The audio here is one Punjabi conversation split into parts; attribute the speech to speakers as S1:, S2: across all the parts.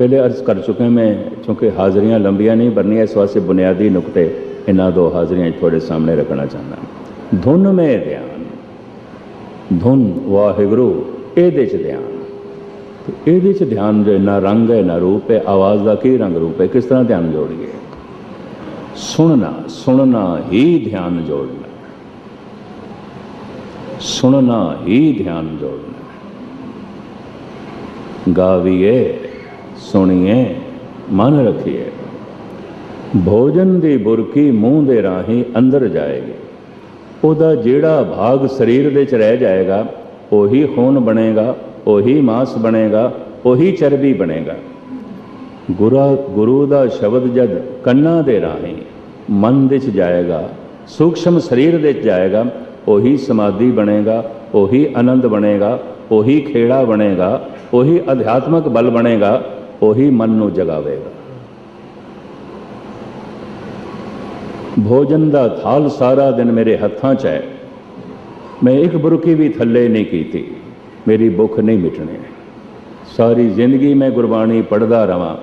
S1: ਪਹਿਲੇ ਅਰਜ਼ ਕਰ ਚੁੱਕੇ ਮੈਂ, ਕਿਉਂਕਿ ਹਾਜ਼ਰੀਆਂ ਲੰਬੀਆਂ ਨਹੀਂ ਭਰਨੀਆਂ ਇਸ ਵਾਸਤੇ ਬੁਨਿਆਦੀ ਨੁਕਤੇ ਇਹਨਾਂ ਦੋ ਹਾਜ਼ਰੀਆਂ 'ਚ ਤੁਹਾਡੇ ਸਾਹਮਣੇ ਰੱਖਣਾ ਚਾਹੁੰਦਾ ਧੁਨ ਮੇ ਧਿਆਨ ਧੁਨ ਵਾਹਿਗੁਰੂ, ਇਹਦੇ 'ਚ ਧਿਆਨ ਤੇ ਇਹਦੇ 'ਚ ਧਿਆਨ ਜੋ ਨਾ ਰੰਗ ਹੈ ਨਾ ਰੂਪ ਹੈ, ਆਵਾਜ਼ ਦਾ ਕੀ ਰੰਗ ਰੂਪ ਹੈ, ਕਿਸ ਤਰ੍ਹਾਂ ਧਿਆਨ ਜੋੜੀਏ? ਸੁਣਨਾ ਸੁਣਨਾ ਹੀ ਧਿਆਨ ਜੋੜਨਾ। ਸੁਣਨਾ ਹੀ ਧਿਆਨ ਜੋੜਨਾ। ਗਾਵੀਏ ਸੁਣੀਏ ਮਨ ਰੱਖੀਏ ਭੋਜਨ ਦੀ ਬੁਰਕੀ ਮੂੰਹ ਦੇ ਰਾਹੀਂ ਅੰਦਰ ਜਾਏਗੀ। ਉਹਦਾ ਜਿਹੜਾ ਭਾਗ ਸਰੀਰ ਦੇ ਚ ਰਹਿ ਜਾਏਗਾ, ਉਹੀ ਖੂਨ ਬਣੇਗਾ, ਉਹੀ ਮਾਸ ਬਣੇਗਾ, ਉਹੀ ਚਰਬੀ ਬਣੇਗਾ। ਗੁਰਾ, ਗੁਰੂ ਦਾ ਸ਼ਬਦ ਜਦ ਕੰਨਾਂ ਦੇ ਰਾਹੀਂ ਮਨ ਦੇ ਚ ਜਾਏਗਾ, ਸੂਖਸ਼ਮ ਸਰੀਰ ਦੇ ਚ ਜਾਏਗਾ, ਉਹੀ ਸਮਾਧੀ ਬਣੇਗਾ, ਉਹੀ ਆਨੰਦ ਬਣੇਗਾ, ਉਹੀ ਖੇੜਾ ਬਣੇਗਾ, ਉਹੀ ਅਧਿਆਤਮਕ ਬਲ ਬਣੇਗਾ ਉਹੀ ਮਨ ਨੂੰ ਜਗਾਵੇਗਾ। ਭੋਜਨ ਦਾ ਥਾਲ ਸਾਰਾ ਦਿਨ ਮੇਰੇ ਹੱਥਾਂ 'ਚ ਹੈ। ਮੈਂ ਇੱਕ ਬੁਰਕੀ ਵੀ ਥੱਲੇ ਨਹੀਂ ਕੀਤੀ। ਮੇਰੀ ਭੁੱਖ ਨਹੀਂ ਮਿਟਣੀ। ਸਾਰੀ ਜ਼ਿੰਦਗੀ ਮੈਂ ਗੁਰਬਾਣੀ ਪੜ੍ਹਦਾ ਰਵਾਂ।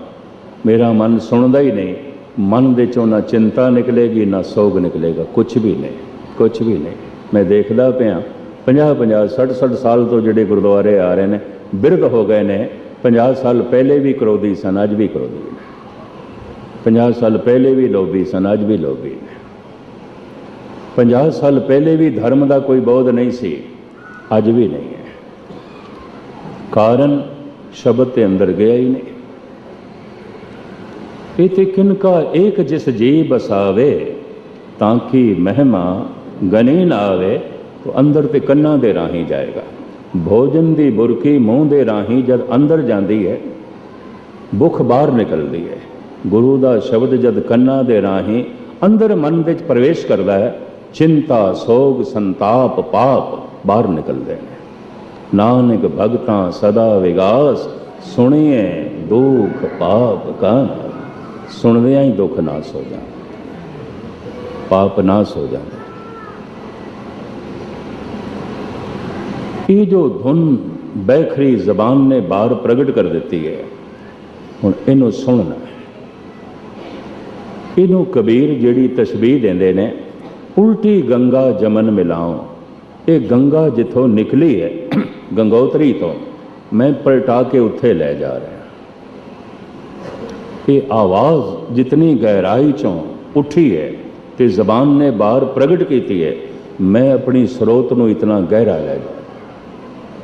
S1: ਮੇਰਾ ਮਨ ਸੁਣਦਾ ਹੀ ਨਹੀਂ। ਮਨ ਦੇ ਚੋਂ ਨਾ ਚਿੰਤਾ ਨਿਕਲੇਗੀ, ਨਾ ਸੋਗ ਨਿਕਲੇਗਾ। ਕੁਝ ਵੀ ਨਹੀਂ ਕੁਝ ਵੀ ਨਹੀਂ। ਮੈਂ ਦੇਖਦਾ ਪਿਆ। 50 50 60 60 ਸਾਲ ਤੋਂ ਜਿਹੜੇ ਗੁਰਦੁਆਰੇ ਆ ਰਹੇ ਨੇ, ਬਿਰਧ ਹੋ ਗਏ ਨੇ। 50 ਸਾਲ ਪਹਿਲੇ ਵੀ ਕਰੋਧੀ ਸਨ, ਅੱਜ ਵੀ ਕਰੋਧੀ ਨੇ 50 ਸਾਲ ਪਹਿਲੇ ਵੀ ਲੋਭੀ ਸਨ, ਅੱਜ ਵੀ ਲੋਭੀ ਨੇ 50 ਸਾਲ ਪਹਿਲੇ ਵੀ ਧਰਮ ਦਾ ਕੋਈ ਬੋਧ ਨਹੀਂ ਸੀ, ਅੱਜ ਵੀ ਨਹੀਂ ਹੈ। ਕਾਰਨ ਸ਼ਬਦ ਦੇ ਅੰਦਰ ਗਿਆ ਹੀ ਨਹੀਂ। ਇਹ ਤੇ ਕਿਨਕਾ ਏਕ ਜਿਸ ਜੀ ਬਸਾਵੇ ਤਾਂ ਕਿ ਮਹਿਮਾ ਗਨੇ ਨਾ ਆਵੇ तो ਅੰਦਰ ਤੇ ਕੰਨਾਂ ਦੇ ਰਾਹੀਂ ਜਾਏਗਾ। ਭੋਜਨ ਦੀ ਬੁਰਕੀ ਮੂੰਹ ਦੇ ਰਾਹੀਂ ਜਦ ਅੰਦਰ ਜਾਂਦੀ ਹੈ, ਭੁੱਖ ਬਾਹਰ ਨਿਕਲਦੀ ਹੈ। ਗੁਰੂ ਦਾ ਸ਼ਬਦ ਜਦ ਕੰਨਾਂ ਦੇ ਰਾਹੀਂ ਅੰਦਰ ਮਨ ਵਿੱਚ ਪ੍ਰਵੇਸ਼ ਕਰਦਾ ਹੈ, ਚਿੰਤਾ, ਸੋਗ, ਸੰਤਾਪ, ਪਾਪ ਬਾਹਰ ਨਿਕਲਦੇ ਨੇ। ਨਾਨਕ ਭਗਤਾਂ ਸਦਾ ਵਿਗਾਸ ਸੁਣੀਏ ਦੁਖ ਪਾਪ ਕਾ ਸੁਣਦਿਆਂ ਹੀ ਦੁੱਖ ਨਾਸ ਹੋ ਜਾਂਦਾ। ਪਾਪ ਨਾਸ ਹੋ ਜਾਂਦਾ। ਇਹ ਜੋ ਧੁਨ ਬੈਖਰੀ ਜ਼ਬਾਨ ਨੇ ਬਾਹਰ ਪ੍ਰਗਟ ਕਰ ਦਿੱਤੀ ਹੈ? ਹੁਣ ਇਹਨੂੰ ਸੁਣਨਾ ਇਹਨੂੰ ਕਬੀਰ ਜਿਹੜੀ ਤਸ਼ਬੀਹ ਦਿੰਦੇ ਨੇ, ਉਲਟੀ ਗੰਗਾ ਜਮਨ ਮਿਲਾਉ। ਇਹ ਗੰਗਾ ਜਿੱਥੋਂ ਨਿਕਲੀ ਹੈ, ਗੰਗੋਤਰੀ ਤੋਂ, ਮੈਂ ਪਲਟਾ ਕੇ ਉੱਥੇ ਲੈ ਜਾ ਰਿਹਾ ਇਹ ਆਵਾਜ਼ ਜਿਤਨੀ ਗਹਿਰਾਈ ਚੋਂ ਉੱਠੀ ਹੈ ਤੇ ਜ਼ਬਾਨ ਨੇ ਬਾਹਰ ਪ੍ਰਗਟ ਕੀਤੀ ਹੈ, ਮੈਂ ਆਪਣੀ ਸਰੋਤ ਨੂੰ ਇਤਨਾ ਗਹਿਰਾ ਲੈ ਜਾ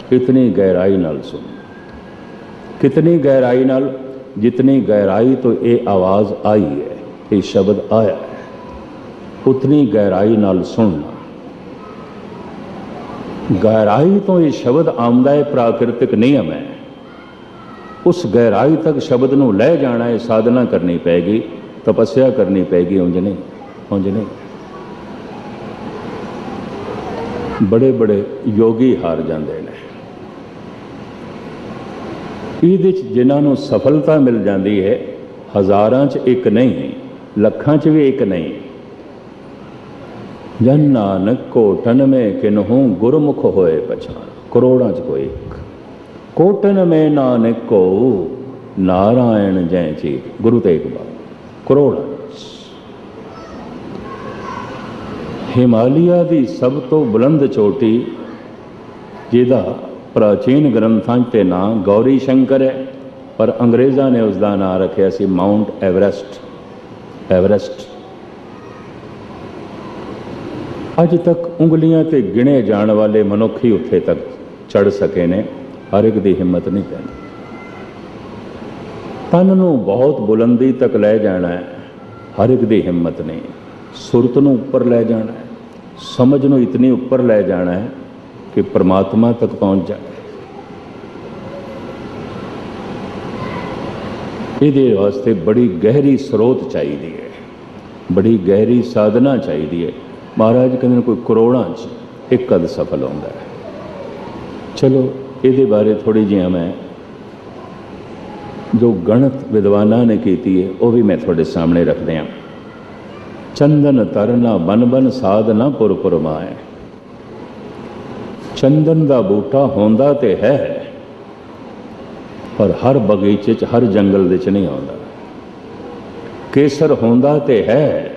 S1: ਕਿਤਨੀ ਗਹਿਰਾਈ ਨਾਲ ਸੁਣ। ਕਿਤਨੀ ਗਹਿਰਾਈ ਨਾਲ, ਜਿਤਨੀ ਗਹਿਰਾਈ ਤੋਂ ਇਹ ਆਵਾਜ਼ ਆਈ ਹੈ, ਇਹ ਸ਼ਬਦ ਆਇਆ ਹੈ, ਉਤਨੀ ਗਹਿਰਾਈ ਨਾਲ ਸੁਣਨਾ। ਗਹਿਰਾਈ ਤੋਂ ਇਹ ਸ਼ਬਦ ਆਉਂਦਾ ਹੈ, ਪ੍ਰਾਕਿਰਤਿਕ ਨਿਯਮ ਹੈ। ਉਸ ਗਹਿਰਾਈ ਤੱਕ ਸ਼ਬਦ ਨੂੰ ਲੈ ਜਾਣਾ ਹੈ ਸਾਧਨਾ ਕਰਨੀ ਪੈਗੀ, ਤਪੱਸਿਆ ਕਰਨੀ ਪੈਗੀ, ਉਂਝ ਨਹੀਂ ਉਂਝ ਨਹੀਂ। ਬੜੇ ਬੜੇ ਯੋਗੀ ਹਾਰ ਜਾਂਦੇ ਨੇ। ਇਹਦੇ ਚ ਜਿਨ੍ਹਾਂ ਨੂੰ ਸਫਲਤਾ ਮਿਲ ਜਾਂਦੀ ਹੈ, ਹਜ਼ਾਰਾਂ ਚ ਇੱਕ ਨਹੀਂ, ਲੱਖਾਂ ਚ ਵੀ ਇੱਕ ਨਹੀਂ। ਜਨ ਨਾਨਕ ਕੋਟਨ ਮੇ ਕਿਨਹੂ ਗੁਰਮੁਖ ਹੋਏ ਪਛਾਨ ਕਰੋੜਾਂ ਚ ਕੋਈ ਇੱਕ। ਕੋਟਨ ਮੇ ਨਾਨਕ ਕੋ ਨਾਰਾਇਣ ਜੈ ਜੀ ਗੁਰੂ ਤੇਗ ਬਹਾਦਰ, ਕਰੋੜਾਂ ਹਿਮਾਲਿਆ ਦੀ ਸਭ ਤੋਂ ਬੁਲੰਦ ਚੋਟੀ, ਜਿਹਦਾ ਪ੍ਰਾਚੀਨ ਗ੍ਰੰਥਾਂ 'ਚ ਤੇ ਨਾਂ ਗੌਰੀ ਸ਼ੰਕਰ ਹੈ, ਪਰ ਅੰਗਰੇਜ਼ਾਂ ਨੇ ਉਸ ਦਾ ਨਾਂ ਰੱਖਿਆ ਸੀ ਮਾਉਂਟ ਐਵਰੈਸਟ। ਐਵਰੈਸਟ। ਅੱਜ ਤੱਕ ਉਂਗਲੀਆਂ ਤੇ ਗਿਣੇ ਜਾਣ ਵਾਲੇ ਮਨੁੱਖ ਹੀ ਉੱਥੇ ਤੱਕ ਚੜ ਸਕੇ ਨੇ, ਹਰ ਇੱਕ ਦੀ ਹਿੰਮਤ ਨਹੀਂ ਪੈਂਦੀ। ਤਨ ਨੂੰ ਬਹੁਤ ਬੁਲੰਦੀ ਤੱਕ ਲੈ ਜਾਣਾ ਹੈ, ਹਰ ਇੱਕ ਦੀ ਹਿੰਮਤ ਨਹੀਂ। ਸੁਰਤ ਨੂੰ ਉੱਪਰ ਲੈ ਜਾਣਾ ਹੈ, ਸਮਝ ਨੂੰ ਇਤਨੀ ਉੱਪਰ ਲੈ ਜਾਣਾ ਹੈ ਕਿ ਪ੍ਰਮਾਤਮਾ ਤੱਕ ਪਹੁੰਚ ਜਾਏ। ਇਹਦੇ ਵਾਸਤੇ ਬੜੀ ਗਹਿਰੀ ਸਰੋਤ ਚਾਹੀਦੀ ਹੈ। ਬੜੀ ਗਹਿਰੀ ਸਾਧਨਾ ਚਾਹੀਦੀ ਹੈ। ਮਹਾਰਾਜ ਕਹਿੰਦੇ ਨੇ, ਕੋਈ ਕਰੋੜਾਂ 'ਚ ਇੱਕ ਅਦ ਸਫਲ ਹੁੰਦਾ ਹੈ। ਚਲੋ, ਇਹਦੇ ਬਾਰੇ ਥੋੜੀ ਜਿਹੀ ਮੈਂ ਜੋ ਗਣਿਤ ਵਿਦਵਾਨਾਂ ਨੇ ਕੀਤੀ ਹੈ, ਉਹ ਵੀ ਮੈਂ ਤੁਹਾਡੇ ਸਾਹਮਣੇ ਰੱਖਦੇ ਹਾਂ। ਚੰਦਨ ਤਰਨਾ ਬਨ ਬਨ ਸਾਧਨਾ ਪੁਰ ਪੁਰ ਮਾਏ ਚੰਦਨ ਦਾ ਬੂਟਾ ਹੁੰਦਾ ਤੇ ਹੈ। ਪਰ ਹਰ ਬਗੀਚੇ 'ਚ, ਹਰ ਜੰਗਲ ਵਿੱਚ ਨਹੀਂ ਆਉਂਦਾ। ਕੇਸਰ ਹੁੰਦਾ ਤੇ ਹੈ,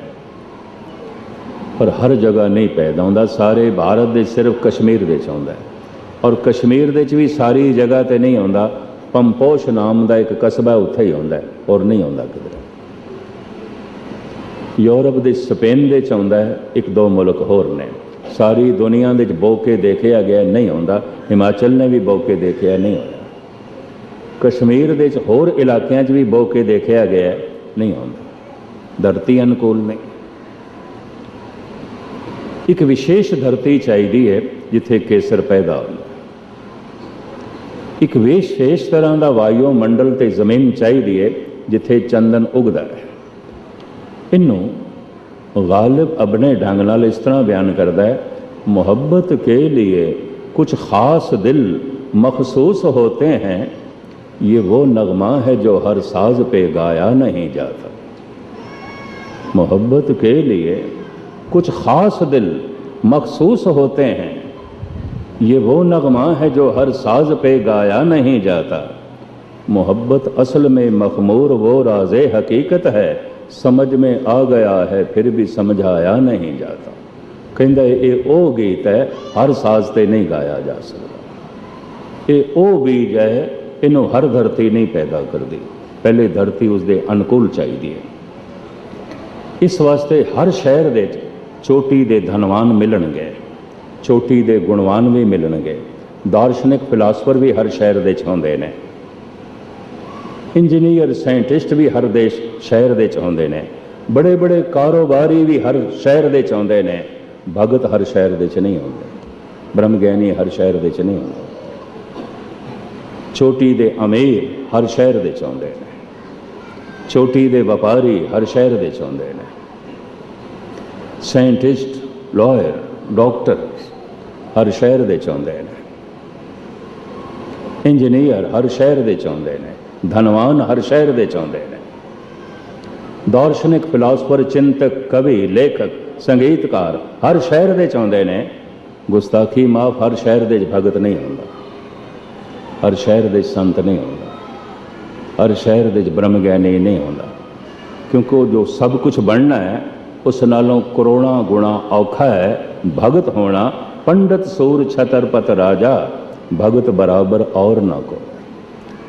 S1: ਪਰ ਹਰ ਜਗ੍ਹਾ ਨਹੀਂ ਪੈਦਾ ਹੁੰਦਾ। ਸਾਰੇ ਭਾਰਤ ਦੇ ਸਿਰਫ ਕਸ਼ਮੀਰ ਵਿੱਚ ਆਉਂਦਾ ਔਰ ਕਸ਼ਮੀਰ ਦੇ 'ਚ ਵੀ ਸਾਰੀ ਜਗ੍ਹਾ ਤੇ ਨਹੀਂ ਆਉਂਦਾ। ਪੰਪੋਸ਼ ਨਾਮ ਦਾ ਇੱਕ ਕਸਬਾ ਉੱਥੇ ਹੀ ਆਉਂਦਾ ਔਰ ਨਹੀਂ ਆਉਂਦਾ ਕਿਧਰੇ। ਯੂਰਪ ਦੇ ਸਪੇਨ ਦੇ 'ਚ ਆਉਂਦਾ ਇੱਕ ਦੋ ਮੁਲਕ ਹੋਰ ਨੇ। ਸਾਰੀ ਦੁਨੀਆ ਦੇ 'ਚ ਬੋਕੇ ਦੇਖਿਆ ਗਿਆ ਨਹੀਂ ਆਉਂਦਾ ਹਿਮਾਚਲ ਨੇ ਵੀ ਬੋਕੇ ਦੇਖਿਆ ਨਹੀਂ ਹੋਇਆ। ਕਸ਼ਮੀਰ ਦੇ 'ਚ ਹੋਰ ਇਲਾਕਿਆਂ 'ਚ ਵੀ ਬੋਕੇ ਦੇਖਿਆ ਗਿਆ ਨਹੀਂ ਆਉਂਦਾ ਧਰਤੀ ਅਨੁਕੂਲ ਨਹੀਂ। ਇੱਕ ਵਿਸ਼ੇਸ਼ ਧਰਤੀ ਚਾਹੀਦੀ ਹੈ ਜਿੱਥੇ ਕੇਸਰ ਪੈਦਾ ਹੁੰਦਾ ਇੱਕ ਵਿਸ਼ੇਸ਼ ਤਰ੍ਹਾਂ ਦਾ ਵਾਯੂ ਮੰਡਲ ਤੇ ਜ਼ਮੀਨ ਚਾਹੀਦੀ ਹੈ ਜਿੱਥੇ ਚੰਦਨ ਉਗਦਾ ਹੈ। ਇਹਨੂੰ गालिब अपने ढंग नाल इस तरह बयान करता है, मोहब्बत के लिए कुछ ख़ास दिल मखसूस होते हैं, ये वो नगमा है जो हर साज पे गाया नहीं जाता। मोहब्बत के लिए कुछ ख़ास दिल मखसूस होते हैं, ये वो नगमा है जो हर साज पे गाया नहीं जाता। मोहब्बत असल में मखमूर वो राज हकीकत है ਸਮਝ ਮੇ ਆ ਗਿਆ ਹੈ, ਫਿਰ ਵੀ ਸਮਝਾਇਆ ਨਹੀਂ ਜਾਂਦਾ। ਕਹਿੰਦਾ ਇਹ ਉਹ ਗੀਤ ਹੈ, ਹਰ ਸਾਜ਼ ਤੇ ਨਹੀਂ ਗਾਇਆ ਜਾ ਸਕਦਾ। ਇਹ ਉਹ ਬੀਜ ਹੈ, ਇਹਨੂੰ ਹਰ ਧਰਤੀ ਨਹੀਂ ਪੈਦਾ ਕਰਦੀ। ਪਹਿਲੇ ਧਰਤੀ ਉਸ ਦੇ ਅਨੁਕੂਲ ਚਾਹੀਦੀ ਹੈ। ਇਸ ਵਾਸਤੇ ਹਰ ਸ਼ਹਿਰ ਦੇ ਚੋਟੀ ਦੇ ਧਨਵਾਨ ਮਿਲਣਗੇ। ਚੋਟੀ ਦੇ ਗੁਣਵਾਨ ਵੀ ਮਿਲਣਗੇ। ਦਾਰਸ਼ਨਿਕ ਫਿਲਾਸਫਰ ਵੀ ਹਰ ਸ਼ਹਿਰ ਦੇ ਚ ਹੁੰਦੇ ਨੇ। ਇੰਜੀਨੀਅਰ ਸਾਇੰਟਿਸਟ ਵੀ ਹਰ ਦੇਸ਼, ਸ਼ਹਿਰ ਦੇ ਚ ਹੁੰਦੇ ਨੇ। ਬੜੇ ਬੜੇ ਕਾਰੋਬਾਰੀ ਵੀ ਹਰ ਸ਼ਹਿਰ ਦੇ ਚ ਆਉਂਦੇ ਨੇ। ਭਗਤ ਹਰ ਸ਼ਹਿਰ ਦੇ ਚ ਨਹੀਂ ਹੁੰਦੇ ਬ੍ਰਹਮ ਗਿਆਨੀ ਹਰ ਸ਼ਹਿਰ ਦੇ ਚ ਨਹੀਂ ਹੁੰਦੇ ਛੋਟੀ ਦੇ ਅਮੀਰ ਹਰ ਸ਼ਹਿਰ ਦੇ ਚ ਆਉਂਦੇ ਨੇ। ਛੋਟੀ ਦੇ ਵਪਾਰੀ ਹਰ ਸ਼ਹਿਰ ਦੇ ਚ ਆਉਂਦੇ ਨੇ। ਸਾਇੰਟਿਸਟ ਲਾਇਰ ਡਾਕਟਰ ਹਰ ਸ਼ਹਿਰ ਦੇ ਚ ਆਉਂਦੇ ਨੇ। ਇੰਜੀਨੀਅਰ ਹਰ ਸ਼ਹਿਰ ਦੇ ਚ ਆਉਂਦੇ ਨੇ। ਧਨਵਾਨ ਹਰ ਸ਼ਹਿਰ ਦੇ ਚਾਹੁੰਦੇ ਨੇ। ਦਾਰਸ਼ਨਿਕ ਫਿਲਾਸਫਰ, ਚਿੰਤਕ, ਕਵੀ, ਲੇਖਕ, ਸੰਗੀਤਕਾਰ ਹਰ ਸ਼ਹਿਰ ਦੇ ਚਾਹੁੰਦੇ ਨੇ। ਗੁਸਤਾਖੀ ਮਾਫ ਹਰ ਸ਼ਹਿਰ ਦੇ ਭਗਤ ਨਹੀਂ ਹੁੰਦਾ। ਹਰ ਸ਼ਹਿਰ ਦੇ ਸੰਤ ਨਹੀਂ ਹੁੰਦਾ। ਹਰ ਸ਼ਹਿਰ ਦੇ ਬ੍ਰਹਮ ਗਿਆਨੀ ਨਹੀਂ ਹੁੰਦਾ। ਕਿਉਂਕਿ ਉਹ ਜੋ ਸਭ ਕੁਝ ਬਣਨਾ ਹੈ, ਉਸ ਨਾਲੋਂ ਕਰੋੜਾਂ ਗੁਣਾ ਔਖਾ ਹੈ ਭਗਤ ਹੋਣਾ। ਪੰਡਤ ਸੂਰ ਛਤਰਪਤ ਰਾਜਾ, ਭਗਤ ਬਰਾਬਰ ਔਰ ਨਾ ਕੋ।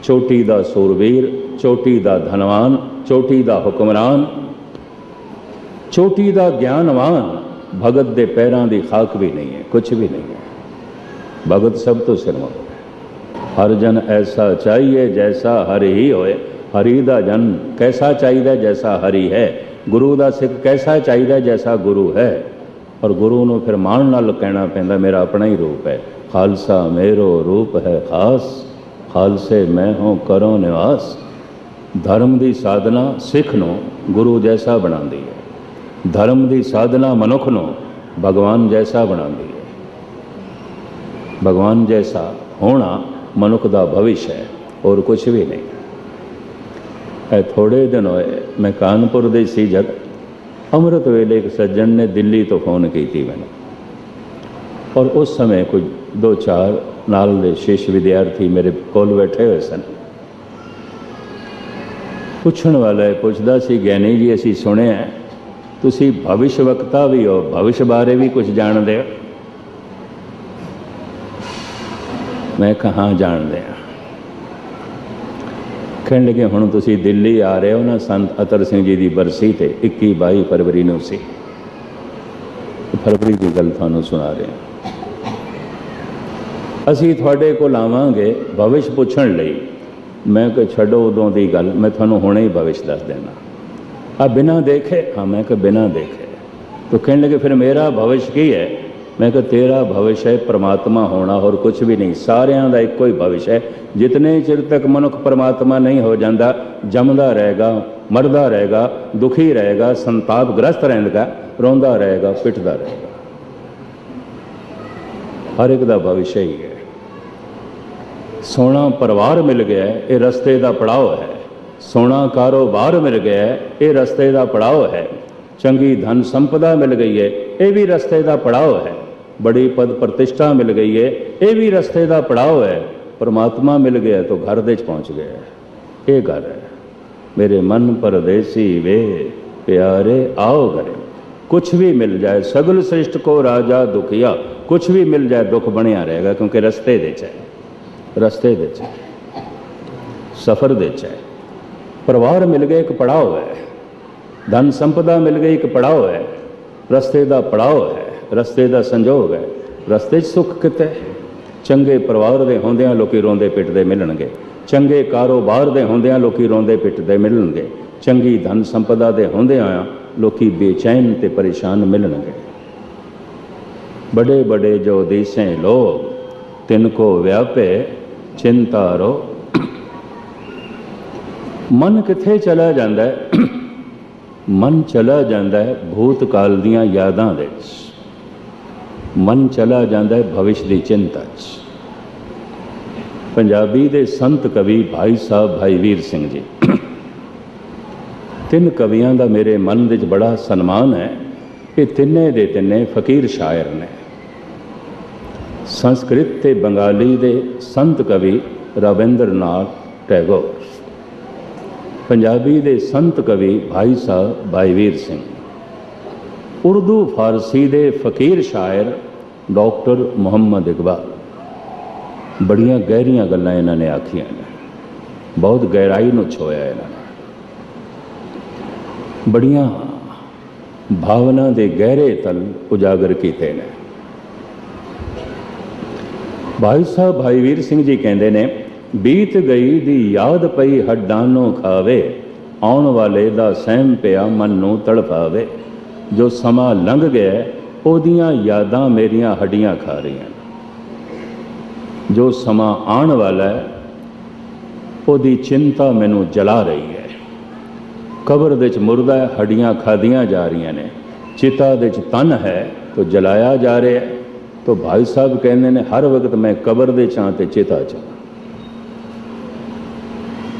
S1: ਚੋਟੀ ਦਾ ਸੂਰਵੀਰ ਚੋਟੀ ਦਾ ਧਨਵਾਨ, ਚੋਟੀ ਦਾ ਹੁਕਮਰਾਨ। ਚੋਟੀ ਦਾ ਗਿਆਨਵਾਨ ਭਗਤ ਦੇ ਪੈਰਾਂ ਦੀ ਖਾਕ ਵੀ ਨਹੀਂ ਹੈ ਕੁਝ ਵੀ ਨਹੀਂ ਹੈ। ਭਗਤ ਸਭ ਤੋਂ ਸਿਰਮਾ ਹਰ ਜਨ ਐਸਾ ਚਾਹੀਏ ਜੈਸਾ ਹਰੀ ਹੀ ਹੋਏ। ਹਰੀ ਦਾ ਜਨ ਕੈਸਾ ਚਾਹੀਦਾ ਜੈਸਾ ਹਰੀ ਹੈ। ਗੁਰੂ ਦਾ ਸਿੱਖ ਕੈਸਾ ਚਾਹੀਦਾ ਜੈਸਾ ਗੁਰੂ ਹੈ। ਔਰ ਗੁਰੂ ਨੂੰ ਫਿਰ ਮਾਣ ਨਾਲ ਕਹਿਣਾ ਪੈਂਦਾ, ਮੇਰਾ ਆਪਣਾ ਹੀ ਰੂਪ ਹੈ। ਖਾਲਸਾ ਮੇਰੋ ਰੂਪ ਹੈ ਖਾਸ। ਖਾਲਸੇ ਮੈਂ ਹਾਂ ਕਰੋ ਨਿਵਾਸ। ਧਰਮ ਦੀ ਸਾਧਨਾ ਸਿੱਖ ਨੂੰ ਗੁਰੂ ਜੈਸਾ ਬਣਾਉਂਦੀ ਹੈ। ਧਰਮ ਦੀ ਸਾਧਨਾ ਮਨੁੱਖ ਨੂੰ ਭਗਵਾਨ ਜੈਸਾ ਬਣਾਉਂਦੀ ਹੈ। ਭਗਵਾਨ ਜੈਸਾ ਹੋਣਾ ਮਨੁੱਖ ਦਾ ਭਵਿਸ਼ ਹੈ ਔਰ ਕੁਝ ਵੀ ਨਹੀਂ। ਇਹ ਥੋੜੇ ਦਿਨ ਹੋਏ ਮੈਂ ਕਾਨਪੁਰ ਦੇ ਸੀ ਜਦ ਅੰਮ੍ਰਿਤ ਵੇਲੇ ਇੱਕ ਸੱਜਣ ਨੇ ਦਿੱਲੀ ਤੋਂ ਫੋਨ ਕੀਤੀ ਮੈਨੂੰ। ਔਰ ਉਸ ਸਮੇਂ ਕੁਝ ਦੋ ਚਾਰ ਨਾਲ ਦੇ ਸ਼ੇਸ਼ ਵਿਦਿਆਰਥੀ ਮੇਰੇ ਕੋਲ ਬੈਠੇ ਹੋਏ ਸਨ। ਪੁੱਛਣ ਵਾਲਾ ਇਹ ਪੁੱਛਦਾ ਸੀ, ਗਿਆਨੀ ਜੀ, ਅਸੀਂ ਸੁਣਿਆ ਤੁਸੀਂ ਭਵਿਸ਼ ਵਕਤਾ ਵੀ ਹੋ, ਭਵਿਸ਼ ਬਾਰੇ ਵੀ ਕੁਝ ਜਾਣਦੇ ਹੋ? ਮੈਂ ਕਹਾਂ ਜਾਣਦੇ ਆ ਕਹਿਣ ਲੱਗੇ, ਹੁਣ ਤੁਸੀਂ ਦਿੱਲੀ ਆ ਰਹੇ ਹੋ ਨਾ, ਸੰਤ ਅਤਰ ਸਿੰਘ ਜੀ ਦੀ ਬਰਸੀ ਤੇ 21 22 ਫਰਵਰੀ ਨੂੰ ਸੀ। ਫਰਵਰੀ ਦੀ ਗੱਲ ਤੁਹਾਨੂੰ ਸੁਣਾ ਰਹੇ ਹਾਂ। ਅਸੀਂ ਤੁਹਾਡੇ ਕੋਲ ਆਵਾਂਗੇ ਭਵਿਸ਼ ਪੁੱਛਣ ਲਈ। ਮੈਂ ਕਿ ਛੱਡੋ ਉਦੋਂ ਦੀ ਗੱਲ, ਮੈਂ ਤੁਹਾਨੂੰ ਹੁਣੇ ਹੀ ਭਵਿਸ਼ ਦੱਸ ਦੇਣਾ। ਆ ਬਿਨਾਂ ਦੇਖੇ ਹਾਂ ਮੈਂ ਕਿ ਬਿਨਾਂ ਦੇਖੇ। ਤੋ ਕਹਿਣ ਲੱਗੇ, ਫਿਰ ਮੇਰਾ ਭਵਿਸ਼ ਕੀ ਹੈ? ਮੈਂ ਕਿ ਤੇਰਾ ਭਵਿਸ਼ ਹੈ ਪ੍ਰਮਾਤਮਾ ਹੋਣਾ, ਹੋਰ ਕੁਝ ਵੀ ਨਹੀਂ। ਸਾਰਿਆਂ ਦਾ ਇੱਕੋ ਹੀ ਭਵਿਸ਼ ਹੈ। ਜਿਤਨੇ ਚਿਰ ਤੱਕ ਮਨੁੱਖ ਪ੍ਰਮਾਤਮਾ ਨਹੀਂ ਹੋ ਜਾਂਦਾ, ਜੰਮਦਾ ਰਹੇਗਾ, ਮਰਦਾ ਰਹੇਗਾ, ਦੁਖੀ ਰਹੇਗਾ ਸੰਤਾਪ ਗ੍ਰਸਤ ਰਹਿੰਦਾ, ਰੋਂਦਾ ਰਹੇਗਾ, ਪਿੱਟਦਾ ਰਹੇਗਾ। ਹਰ ਇੱਕ ਦਾ ਭਵਿਸ਼ ਹੀ ਹੈ। ਸੋਹਣਾ ਪਰਿਵਾਰ ਮਿਲ ਗਿਆ ਹੈ, ਇਹ ਰਸਤੇ ਦਾ ਪੜਾਅ ਹੈ। ਸੋਹਣਾ ਕਾਰੋਬਾਰ ਮਿਲ ਗਿਆ ਹੈ, ਇਹ ਰਸਤੇ ਦਾ ਪੜਾਅ ਹੈ। ਚੰਗੀ ਧਨ ਸੰਪਦਾ ਮਿਲ ਗਈ ਹੈ ਇਹ ਵੀ ਰਸਤੇ ਦਾ ਪੜਾਅ ਹੈ। ਬੜੀ ਪਦ ਪ੍ਰਤਿਸ਼ਠਾ ਮਿਲ ਗਈ ਹੈ ਇਹ ਵੀ ਰਸਤੇ ਦਾ ਪੜਾਅ ਹੈ। ਪਰਮਾਤਮਾ ਮਿਲ ਗਿਆ ਤਾਂ ਘਰ ਦੇ ਚ ਪਹੁੰਚ ਗਿਆ ਇਹ ਘਰ ਹੈ। ਮੇਰੇ ਮਨ ਪਰਦੇਸੀ ਵੇ ਪਿਆਰੇ ਆਓ ਘਰੇ। ਕੁਛ ਵੀ ਮਿਲ ਜਾਏ ਸਗਲ ਸ੍ਰਿਸ਼ਟ ਕੋ ਰਾਜਾ ਦੁਖੀਆ ਕੁਛ ਵੀ ਮਿਲ ਜਾਏ ਦੁੱਖ ਬਣਿਆ ਰਹੇਗਾ ਕਿਉਂਕਿ ਰਸਤੇ ਦੇ ਚ ਹੈ। ਰਸਤੇ ਵਿੱਚ ਹੈ ਸਫਰ ਵਿੱਚ ਹੈ। ਪਰਿਵਾਰ ਮਿਲ ਗਿਆ ਇੱਕ ਪੜਾਓ ਹੈ। ਧਨ ਸੰਪਦਾ ਮਿਲ ਗਈ, ਇੱਕ ਪੜਾਓ ਹੈ। ਰਸਤੇ ਦਾ ਪੜਾਓ ਹੈ, ਰਸਤੇ ਦਾ ਸੰਜੋਗ ਹੈ। ਰਸਤੇ 'ਚ ਸੁੱਖ ਕਿਤੇ ਚੰਗੇ ਪਰਿਵਾਰ ਦੇ ਹੁੰਦਿਆਂ ਲੋਕੀ ਰੋਂਦੇ ਪਿੱਟਦੇ ਮਿਲਣਗੇ। ਚੰਗੇ ਕਾਰੋਬਾਰ ਦੇ ਹੁੰਦਿਆਂ ਲੋਕੀ ਰੋਂਦੇ ਪਿੱਟਦੇ ਮਿਲਣਗੇ। ਚੰਗੀ ਧਨ ਸੰਪਦਾ ਦੇ ਹੁੰਦਿਆਂ ਲੋਕੀ ਬੇਚੈਨ ਤੇ ਪਰੇਸ਼ਾਨ ਮਿਲਣਗੇ। ਬੜੇ ਬੜੇ ਜੋ ਦੇਸੇ ਲੋਗ ਤਿੰਨ ਕੋ ਵਿਆਪੇ ਚਿੰਤਾ ਰੋ ਮਨ ਕਿੱਥੇ ਚਲਾ ਜਾਂਦਾ ਹੈ? ਮਨ ਚਲਾ ਜਾਂਦਾ ਹੈ ਭੂਤ ਕਾਲ ਦੀਆਂ ਯਾਦਾਂ ਦੇ ਵਿੱਚ। ਮਨ ਚਲਾ ਜਾਂਦਾ ਹੈ ਭਵਿਸ਼ ਦੀ ਚਿੰਤਾ 'ਚ ਪੰਜਾਬੀ ਦੇ ਸੰਤ ਕਵੀ ਭਾਈ ਸਾਹਿਬ ਭਾਈ ਵੀਰ ਸਿੰਘ ਜੀ। ਤਿੰਨ ਕਵੀਆਂ ਦਾ ਮੇਰੇ ਮਨ ਵਿੱਚ ਬੜਾ ਸਨਮਾਨ ਹੈ ਇਹ ਤਿੰਨੇ ਦੇ ਤਿੰਨੇ ਫਕੀਰ ਸ਼ਾਇਰ ਨੇ। ਸੰਸਕ੍ਰਿਤ ਤੇ ਬੰਗਾਲੀ ਦੇ ਸੰਤ ਕਵੀ ਰਵਿੰਦਰਨਾਥ ਟੈਗੋਰ। ਪੰਜਾਬੀ ਦੇ ਸੰਤ ਕਵੀ ਭਾਈ ਸਾਹਿਬ ਭਾਈ ਵੀਰ ਸਿੰਘ। ਉਰਦੂ, ਫਾਰਸੀ ਦੇ ਫਕੀਰ ਸ਼ਾਇਰ ਡਾਕਟਰ ਮੁਹੰਮਦ ਇਕਬਾਲ। ਬੜੀਆਂ ਗਹਿਰੀਆਂ ਗੱਲਾਂ ਇਹਨਾਂ ਨੇ ਆਖੀਆਂ ਨੇ। ਬਹੁਤ ਗਹਿਰਾਈ ਨੂੰ ਛੋਇਆ ਇਹਨਾਂ ਨੇ। ਬੜੀਆਂ ਭਾਵਨਾ ਦੇ ਗਹਿਰੇ ਤਲ ਉਜਾਗਰ ਕੀਤੇ ਨੇ। ਭਾਈ ਸਾਹਿਬ ਭਾਈ ਵੀਰ ਸਿੰਘ ਜੀ ਕਹਿੰਦੇ ਨੇ, ਬੀਤ ਗਈ ਦੀ ਯਾਦ ਪਈ ਹੱਡਾਂ ਨੂੰ ਖਾਵੇ, ਆਉਣ ਵਾਲੇ ਦਾ ਸਹਿਮ ਪਿਆ ਮਨ ਨੂੰ ਤੜਫਾਵੇ। ਜੋ ਸਮਾਂ ਲੰਘ ਗਿਆ, ਉਹਦੀਆਂ ਯਾਦਾਂ ਮੇਰੀਆਂ ਹੱਡੀਆਂ ਖਾ ਰਹੀਆਂ ਨੇ। ਜੋ ਸਮਾਂ ਆਉਣ ਵਾਲਾ ਹੈ, ਉਹਦੀ ਚਿੰਤਾ ਮੈਨੂੰ ਜਲਾ ਰਹੀ ਹੈ। ਕਬਰ ਦੇ ਵਿੱਚ ਮੁਰਦਾ ਹੱਡੀਆਂ ਖਾਦੀਆਂ ਜਾ ਰਹੀਆਂ ਨੇ, ਚਿਤਾ ਦੇ ਚ ਤਨ ਹੈ ਤੋ ਜਲਾਇਆ ਜਾ ਰਿਹਾ ਹੈ। ਤੋ ਭਾਈ ਸਾਹਿਬ ਕਹਿੰਦੇ ਨੇ, ਹਰ ਵਕਤ ਮੈਂ ਕਬਰ ਦੇ ਚਾਂ ਤੇ ਚੇਤਾ ਚ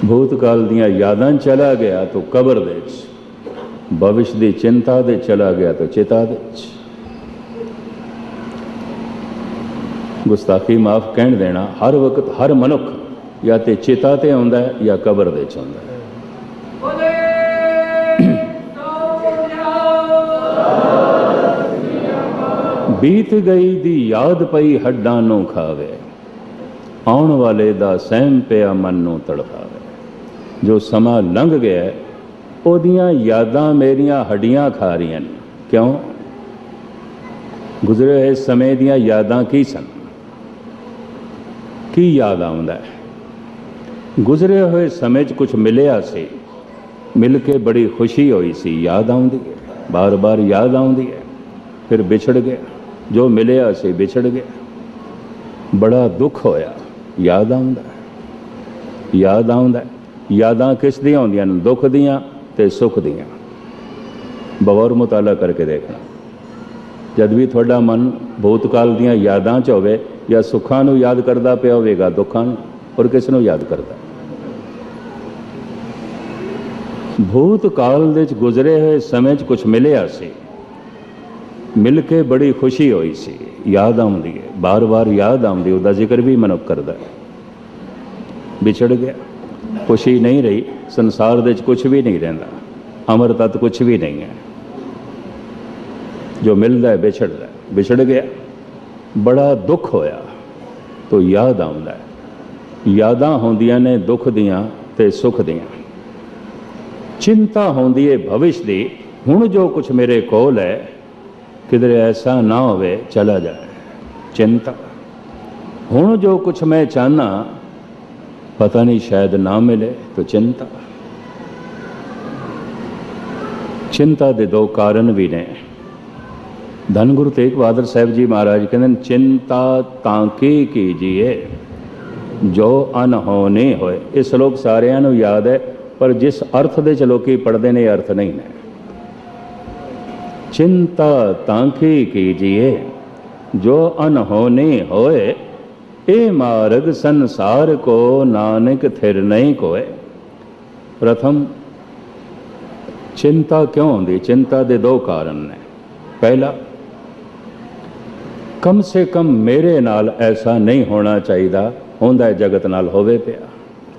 S1: ਭੂਤਕਾਲ ਦੀਆਂ ਯਾਦਾਂ ਚਲਾ ਗਿਆ ਤੋ ਕਬਰ ਦੇ ਚ ਭਵਿਸ਼ ਦੀ ਚਿੰਤਾ ਦੇ ਚਲਾ ਗਿਆ ਤੋ ਚੇਤਾ ਦੇ ਚ ਗੁਸਤਾਖੀ ਮਾਫ ਕਹਿਣ ਦੇਣਾ, ਹਰ ਵਕਤ ਹਰ ਮਨੁੱਖ ਜਾਂ ਤੇ ਚੇਤਾ ਤੇ ਆਉਂਦਾ ਹੈ ਜਾਂ ਕਬਰ ਦੇ ਚ ਆਉਂਦਾ ਹੈ। ਬੀਤ ਗਈ ਦੀ ਯਾਦ ਪਈ ਹੱਡਾਂ ਨੂੰ ਖਾਵੇ। ਆਉਣ ਵਾਲੇ ਦਾ ਸਹਿਮ ਪਿਆ ਮਨ ਨੂੰ ਤੜਫਾਵੇ। ਜੋ ਸਮਾਂ ਲੰਘ ਗਿਆ, ਉਹਦੀਆਂ ਯਾਦਾਂ ਮੇਰੀਆਂ ਹੱਡੀਆਂ ਖਾ ਰਹੀਆਂ ਨੇ। ਕਿਉਂ? ਗੁਜ਼ਰੇ ਹੋਏ ਸਮੇਂ ਦੀਆਂ ਯਾਦਾਂ ਕੀ ਸਨ? ਕੀ ਯਾਦ ਆਉਂਦਾ ਹੈ? ਗੁਜ਼ਰੇ ਹੋਏ ਸਮੇਂ 'ਚ ਕੁਝ ਮਿਲਿਆ ਸੀ। ਮਿਲ ਕੇ ਬੜੀ ਖੁਸ਼ੀ ਹੋਈ ਸੀ। ਯਾਦ ਆਉਂਦੀ ਹੈ। ਬਾਰ-ਬਾਰ ਯਾਦ ਆਉਂਦੀ ਹੈ। ਫਿਰ ਵਿਛੜ ਗਿਆ। ਜੋ ਮਿਲਿਆ ਸੀ ਵਿਛੜ ਗਿਆ। ਬੜਾ ਦੁੱਖ ਹੋਇਆ। ਯਾਦ ਆਉਂਦਾ ਯਾਦ ਆਉਂਦਾ ਯਾਦਾਂ ਕਿਸ ਦੀਆਂ ਆਉਂਦੀਆਂ ਨੇ? ਦੁੱਖ ਦੀਆਂ ਤੇ ਸੁੱਖ ਦੀਆਂ। ਬਗੌਰ ਮੁਤਾਲਾ ਕਰਕੇ ਦੇਖਣਾ। ਜਦ ਵੀ ਤੁਹਾਡਾ ਮਨ ਭੂਤਕਾਲ ਦੀਆਂ ਯਾਦਾਂ 'ਚ ਹੋਵੇ ਜਾਂ ਸੁੱਖਾਂ ਨੂੰ ਯਾਦ ਕਰਦਾ ਪਿਆ ਹੋਵੇਗਾ, ਦੁੱਖਾਂ ਨੂੰ, ਔਰ ਕਿਸ ਨੂੰ ਯਾਦ ਕਰਦਾ। ਭੂਤਕਾਲ ਦੇ ਵਿੱਚ ਗੁਜ਼ਰੇ ਹੋਏ ਸਮੇਂ 'ਚ ਕੁਝ ਮਿਲਿਆ ਸੀ। ਮਿਲ ਕੇ ਬੜੀ ਖੁਸ਼ੀ ਹੋਈ ਸੀ ਯਾਦ ਆਉਂਦੀ ਹੈ ਬਾਰ-ਬਾਰ ਯਾਦ ਆਉਂਦੀ ਉਹਦਾ ਜ਼ਿਕਰ ਵੀ ਮਨੁੱਖ ਕਰਦਾ ਵਿਛੜ ਗਿਆ ਖੁਸ਼ੀ ਨਹੀਂ ਰਹੀ ਸੰਸਾਰ ਦੇ ਚ ਕੁਝ ਵੀ ਨਹੀਂ ਰਹਿੰਦਾ ਅਮਰ ਤਤ ਕੁਝ ਵੀ ਨਹੀਂ ਹੈ ਜੋ ਮਿਲਦਾ ਹੈ ਵਿਛੜਦਾ ਵਿਛੜ ਗਿਆ ਬੜਾ ਦੁੱਖ ਹੋਇਆ ਤੋ ਯਾਦ ਆਉਂਦਾ ਯਾਦਾਂ ਹੁੰਦੀਆਂ ਨੇ ਦੁੱਖ ਦੀਆਂ ਤੇ ਸੁੱਖ ਦੀਆਂ ਚਿੰਤਾ ਹੁੰਦੀ ਹੈ ਭਵਿਸ਼ ਦੀ ਹੁਣ ਜੋ ਕੁਝ ਮੇਰੇ ਕੋਲ ਹੈ ਕਿਧਰੇ ਐਸਾ ਨਾ ਹੋਵੇ ਚਲਾ ਜਾਏ ਚਿੰਤਾ। ਹੁਣ ਜੋ ਕੁਛ ਮੈਂ ਚਾਹਨਾ ਪਤਾ ਨਹੀਂ ਸ਼ਾਇਦ ਨਾ ਮਿਲੇ ਤਾਂ ਚਿੰਤਾ। ਚਿੰਤਾ ਦੇ ਦੋ ਕਾਰਨ ਵੀ ਨੇ। ਧੰਨ ਗੁਰੂ ਤੇਗ ਬਹਾਦਰ ਸਾਹਿਬ ਜੀ ਮਹਾਰਾਜ ਕਹਿੰਦੇ ਨੇ, ਚਿੰਤਾ ਤਾਂ ਕੀ ਕੀਜੀਏ ਜੋ ਅਨਹੋਨੇ ਹੋਏ। ਇਹ ਸ਼ਲੋਕ ਸਾਰਿਆਂ ਨੂੰ ਯਾਦ ਹੈ ਪਰ ਜਿਸ ਅਰਥ ਦੇ ਚ ਲੋਕੀ ਪੜਦੇ ਨੇ ਇਹ ਅਰਥ ਨਹੀਂ ਨੇ। ચિંતા તાંખી કીજીએ જો અનહોની હોય એ માર્ગ સંસાર કો નાનક થિર નહીં કોય પ્રથમ ਚਿੰਤਾ ਕਿਉਂ ਹੁੰਦੀ? ਚਿੰਤਾ ਦੇ ਦੋ ਕਾਰਨ ਨੇ। ਪਹਿਲਾ, ਕਮ ਸੇ ਕਮ ਮੇਰੇ ਨਾਲ ਐਸਾ ਨਹੀਂ ਹੋਣਾ ਚਾਹੀਦਾ, ਹੁੰਦਾ ਜਗਤ ਨਾਲ ਹੋਵੇ ਪਿਆ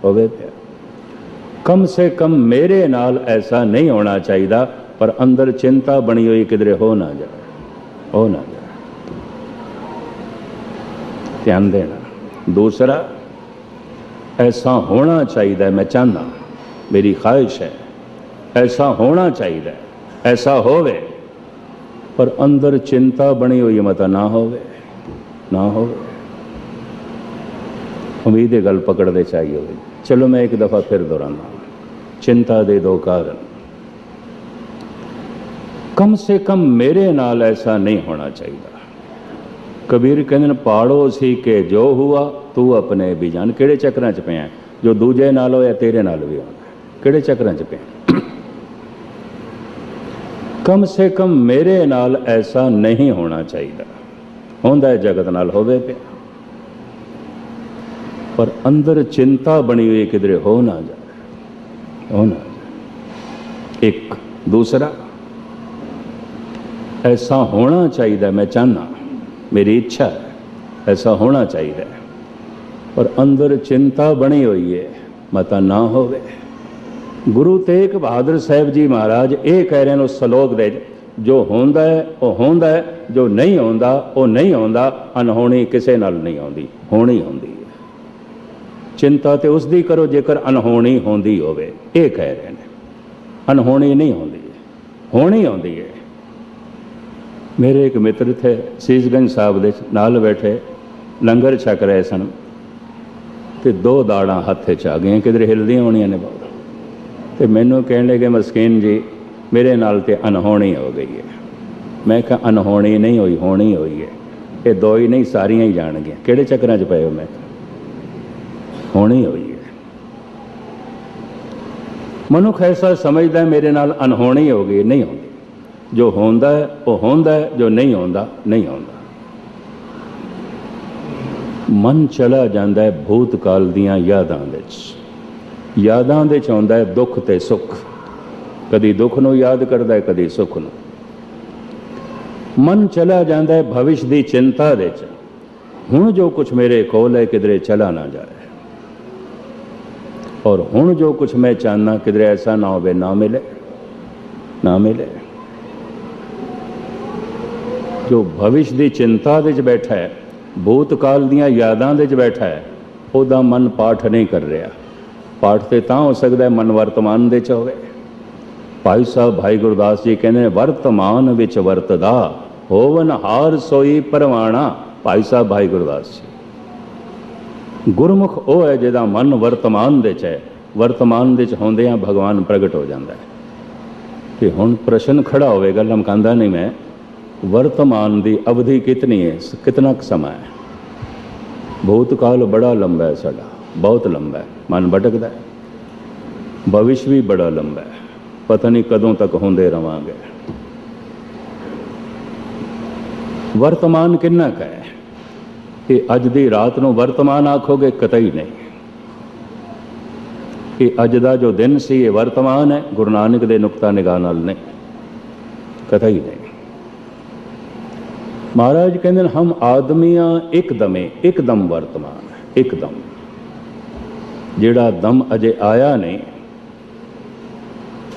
S1: ਹੋਵੇ ਪਿਆ। ਕਮ ਸੇ ਕਮ ਮੇਰੇ ਨਾਲ ਐਸਾ ਨਹੀਂ ਹੋਣਾ ਚਾਹੀਦਾ ਪਰ ਅੰਦਰ ਚਿੰਤਾ ਬਣੀ ਹੋਈ ਕਿਧਰੇ ਹੋ ਨਾ ਜਾਏ, ਹੋ ਨਾ ਜਾਏ। ਧਿਆਨ ਦੇਣਾ। ਦੂਸਰਾ, ਐਸਾ ਹੋਣਾ ਚਾਹੀਦਾ ਮੈਂ ਚਾਹੁੰਦਾ, ਮੇਰੀ ਖਾਹਿਸ਼ ਹੈ, ਐਸਾ ਹੋਣਾ ਚਾਹੀਦਾ ਐਸਾ ਹੋਵੇ, ਪਰ ਅੰਦਰ ਚਿੰਤਾ ਬਣੀ ਹੋਈ ਮਤਾ ਨਾ ਹੋਵੇ ਨਾ ਹੋਵੇ। ਉਮੀਦ ਇਹ ਗੱਲ ਪਕੜਦੇ ਚਾਹੀਏ ਹੋਵੇ। ਚਲੋ ਮੈਂ ਇੱਕ ਦਫਾ ਫਿਰ ਦੁਹਰਾਉਂਦਾ। ਚਿੰਤਾ ਦੇ ਦੋ ਕਾਰਨ। ਕਮ ਸੇ ਕਮ ਮੇਰੇ ਨਾਲ ਐਸਾ ਨਹੀਂ ਹੋਣਾ ਚਾਹੀਦਾ ਕਬੀਰ ਕਹਿੰਦੇ ਨੇ ਪਾੜੋ ਸੀ ਕਿ ਜੋ ਹੁਆ ਤੂੰ ਆਪਣੇ ਵੀ ਜਾਣ ਕਿਹੜੇ ਚੱਕਰਾਂ 'ਚ ਪਿਆ ਜੋ ਦੂਜੇ ਨਾਲ ਹੋਇਆ ਤੇਰੇ ਨਾਲ ਵੀ ਹੋਣਾ ਕਿਹੜੇ ਚੱਕਰਾਂ 'ਚ ਪਿਆ ਕਮ ਸੇ ਕਮ ਮੇਰੇ ਨਾਲ ਐਸਾ ਨਹੀਂ ਹੋਣਾ ਚਾਹੀਦਾ ਹੁੰਦਾ ਹੈ ਜਗਤ ਨਾਲ ਹੋਵੇ ਪਿਆ ਪਰ ਅੰਦਰ ਚਿੰਤਾ ਬਣੀ ਹੋਈ ਕਿਧਰੇ ਹੋ ਨਾ ਜਾਏ ਹੋ ਨਾ ਜਾਏ ਇੱਕ ਦੂਸਰਾ ਐਸਾ ਹੋਣਾ ਚਾਹੀਦਾ ਮੈਂ ਚਾਹਨਾ ਮੇਰੀ ਇੱਛਾ ਹੈ ਐਸਾ ਹੋਣਾ ਚਾਹੀਦਾ ਪਰ ਅੰਦਰ ਚਿੰਤਾ ਬਣੀ ਹੋਈ ਹੈ ਮਤਾ ਨਾ ਹੋਵੇ ਗੁਰੂ ਤੇਗ ਬਹਾਦਰ ਸਾਹਿਬ ਜੀ ਮਹਾਰਾਜ ਇਹ ਕਹਿ ਰਹੇ ਨੇ ਉਸ ਸ਼ਲੋਕ ਦੇ ਜੋ ਹੁੰਦਾ ਹੈ ਉਹ ਹੁੰਦਾ ਹੈ ਜੋ ਨਹੀਂ ਹੁੰਦਾ ਉਹ ਨਹੀਂ ਹੁੰਦਾ ਅਨਹੋਣੀ ਕਿਸੇ ਨਾਲ ਨਹੀਂ ਆਉਂਦੀ ਹੋਣੀ ਹੁੰਦੀ ਹੈ ਚਿੰਤਾ ਤੇ ਉਸ ਦੀ ਕਰੋ ਜੇਕਰ ਅਨਹੋਣੀ ਹੁੰਦੀ ਹੋਵੇ ਇਹ ਕਹਿ ਰਹੇ ਨੇ ਅਨਹੋਣੀ ਨਹੀਂ ਹੁੰਦੀ ਹੋਣੀ ਹੁੰਦੀ ਹੈ ਮੇਰੇ ਇੱਕ ਮਿੱਤਰ ਥੇ ਸੀਸਗੰਜ ਸਾਹਿਬ ਦੇ ਨਾਲ ਬੈਠੇ ਲੰਗਰ ਛਕ ਰਹੇ ਸਨ ਤੇ ਦੋ ਦਾੜਾਂ ਹੱਥ 'ਚ ਆ ਗਈਆਂ, ਕਿਧਰੇ ਹਿਲਦੀਆਂ ਹੋਣੀਆਂ ਨੇ ਬਹੁਤ। ਤੇ ਮੈਨੂੰ ਕਹਿਣ ਲੱਗੇ, ਮਸਕੀਨ ਜੀ, ਮੇਰੇ ਨਾਲ ਤੇ ਅਨਹੋਣੀ ਹੋ ਗਈ ਹੈ। ਮੈਂ ਕਿਹਾ ਅਨਹੋਣੀ ਨਹੀਂ ਹੋਈ, ਹੋਣੀ ਹੋਈ ਹੈ। ਇਹ ਦੋ ਹੀ ਨਹੀਂ, ਸਾਰੀਆਂ ਹੀ ਜਾਣਗੀਆਂ। ਕਿਹੜੇ ਚੱਕਰਾਂ 'ਚ ਪਏ ਹੋ ਮੈਂ? ਕਿਹਾ ਹੋਣੀ ਹੋਈ ਹੈ। ਮਨੁੱਖ ਐਸਾ ਸਮਝਦਾ ਮੇਰੇ ਨਾਲ ਅਨਹੋਣੀ ਹੋ ਗਈ, ਨਹੀਂ ਹੁੰਦੀ ਜੋ ਹੁੰਦਾ ਹੈ, ਉਹ ਹੁੰਦਾ ਹੈ, ਜੋ ਨਹੀਂ ਹੁੰਦਾ ਨਹੀਂ ਹੁੰਦਾ। ਮਨ ਚਲਾ ਜਾਂਦਾ ਹੈ ਭੂਤਕਾਲ ਦੀਆਂ ਯਾਦਾਂ ਵਿੱਚ। ਯਾਦਾਂ ਦੇ ਚ ਆਉਂਦਾ ਹੈ ਦੁੱਖ ਤੇ ਸੁੱਖ। ਕਦੀ ਦੁੱਖ ਨੂੰ ਯਾਦ ਕਰਦਾ ਹੈ, ਕਦੀ ਸੁੱਖ ਨੂੰ। ਮਨ ਚਲਾ ਜਾਂਦਾ ਹੈ ਭਵਿਸ਼ ਦੀ ਚਿੰਤਾ ਦੇ ਚ ਹੁਣ ਜੋ ਕੁਝ ਮੇਰੇ ਕੋਲ ਹੈ, ਕਿਧਰੇ ਚਲਾ ਨਾ ਜਾਏ। ਔਰ ਹੁਣ ਜੋ ਕੁਝ ਮੈਂ ਚਾਹਨਾ ਕਿਧਰੇ ਐਸਾ ਨਾ ਹੋਵੇ, ਨਾ ਮਿਲੇ ਨਾ ਮਿਲੇ। ਜੋ ਭਵਿਸ਼ ਦੀ ਚਿੰਤਾ ਦੇ ਵਿੱਚ ਬੈਠਾ ਹੈ, ਭੂਤਕਾਲ ਦੀਆਂ ਯਾਦਾਂ ਦੇ ਵਿੱਚ ਬੈਠਾ ਹੈ, ਉਹਦਾ ਮਨ ਪਾਠ ਨਹੀਂ ਕਰ ਰਿਹਾ। ਪਾਠ ਤੇ ਤਾਂ ਹੋ ਸਕਦਾ ਹੈ ਮਨ ਵਰਤਮਾਨ ਦੇ ਚ ਹੋਵੇ। ਭਾਈ ਸਾਹਿਬ, ਭਾਈ ਗੁਰਦਾਸ ਜੀ ਕਹਿੰਦੇ ਨੇ, ਵਰਤਮਾਨ ਵਿੱਚ ਵਰਤਦਾ, ਹੋਵਨ ਹਾਰ ਸੋਈ ਪਰਵਾਣਾ। ਭਾਈ ਸਾਹਿਬ, ਭਾਈ ਗੁਰਦਾਸ ਜੀ। ਗੁਰਮੁਖ ਉਹ ਹੈ ਜਿਹਦਾ ਮਨ ਵਰਤਮਾਨ ਦੇ ਚ ਹੈ। ਵਰਤਮਾਨ ਦੇ ਚ ਹੁੰਦਿਆਂ ਭਗਵਾਨ ਪ੍ਰਗਟ ਹੋ ਜਾਂਦਾ ਹੈ। ਕਿ ਹੁਣ ਪ੍ਰਸ਼ਨ ਖੜਾ ਹੋਵੇਗਾ ਲਮਕਾਂਦਾ ਨਹੀਂ ਮੈਂ। ਵਰਤਮਾਨ ਦੀ ਅਵਧੀ ਕਿਤਨੀ ਹੈ? ਸ- ਕਿਤਨਾ ਕੁ ਸਮਾਂ ਹੈ? ਭੂਤਕਾਲ ਬੜਾ ਲੰਬਾ ਹੈ ਸਾਡਾ, ਬਹੁਤ ਲੰਬਾ ਹੈ। ਮਨ ਭਟਕਦਾ ਹੈ। ਭਵਿਸ਼ ਵੀ ਬੜਾ ਲੰਬਾ ਹੈ। ਪਤਾ ਨਹੀਂ ਕਦੋਂ ਤੱਕ ਹੁੰਦੇ ਰਵਾਂਗੇ। ਵਰਤਮਾਨ ਕਿੰਨਾ ਕੁ ਹੈ? ਇਹ ਅੱਜ ਦੀ ਰਾਤ ਨੂੰ ਵਰਤਮਾਨ ਆਖੋਗੇ ਕਤਈ ਨਹੀਂ। ਇਹ ਅੱਜ ਦਾ ਜੋ ਦਿਨ ਸੀ ਇਹ ਵਰਤਮਾਨ ਹੈ, ਗੁਰੂ ਨਾਨਕ ਦੇ ਨੁਕਤਾ ਨਿਗਾਹ ਨਾਲ ਨਹੀਂ। ਕਤਈ ਨਹੀਂ। ਮਹਾਰਾਜ ਕਹਿੰਦੇ ਨੇ, ਹਮ ਆਦਮੀਆਂ ਇੱਕਦਮੇ ਇੱਕਦਮ ਵਰਤਮਾਨ ਹੈ ਇੱਕਦਮ ਜਿਹੜਾ ਦਮ ਅਜੇ ਆਇਆ ਨਹੀਂ,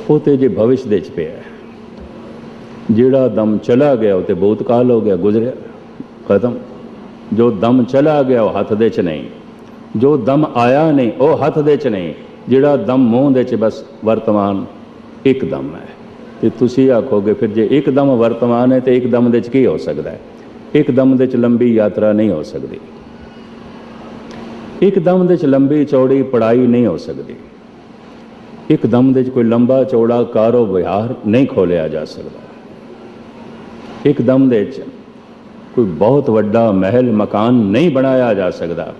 S1: ਉਹ ਤੇ ਜੇ ਭਵਿਸ਼ ਦੇ ਚ ਪਿਆ ਜਿਹੜਾ ਦਮ ਚਲਾ ਗਿਆ, ਉਹ ਤੇ ਬਹੁਤ ਕਾਲ ਹੋ ਗਿਆ, ਗੁਜ਼ਰਿਆ, ਖਤਮ। ਜੋ ਦਮ ਚਲਾ ਗਿਆ, ਉਹ ਹੱਥ ਦੇ ਚ ਨਹੀਂ। ਜੋ ਦਮ ਆਇਆ ਨਹੀਂ, ਉਹ ਹੱਥ ਦੇ ਚ ਨਹੀਂ। ਜਿਹੜਾ ਦਮ ਮੂੰਹ ਦੇ ਚ ਬਸ ਵਰਤਮਾਨ ਇੱਕਦਮ ਹੈ। ਤੇ ਤੁਸੀਂ ਆਖੋਗੇ, ਫਿਰ ਜੇ ਇੱਕਦਮ ਵਰਤਮਾਨ ਹੈ ਤੇ ਇੱਕਦਮ ਦੇ ਵਿੱਚ ਕੀ ਹੋ ਸਕਦਾ ਹੈ? ਇੱਕਦਮ ਦੇ ਵਿੱਚ ਲੰਬੀ ਯਾਤਰਾ ਨਹੀਂ ਹੋ ਸਕਦੀ। ਇੱਕਦਮ ਦੇ ਵਿੱਚ ਲੰਬੀ ਚੌੜੀ ਪੜਾਈ ਨਹੀਂ ਹੋ ਸਕਦੀ। ਇੱਕਦਮ ਦੇ ਵਿੱਚ ਕੋਈ ਲੰਬਾ ਚੌੜਾ ਕਾਰੋਬਾਰ ਨਹੀਂ ਖੋਲਿਆ ਜਾ ਸਕਦਾ। ਇੱਕਦਮ ਦੇ ਵਿੱਚ ਕੋਈ ਬਹੁਤ ਵੱਡਾ ਮਹਿਲ, ਮਕਾਨ ਨਹੀਂ ਬਣਾਇਆ ਜਾ ਸਕਦਾ।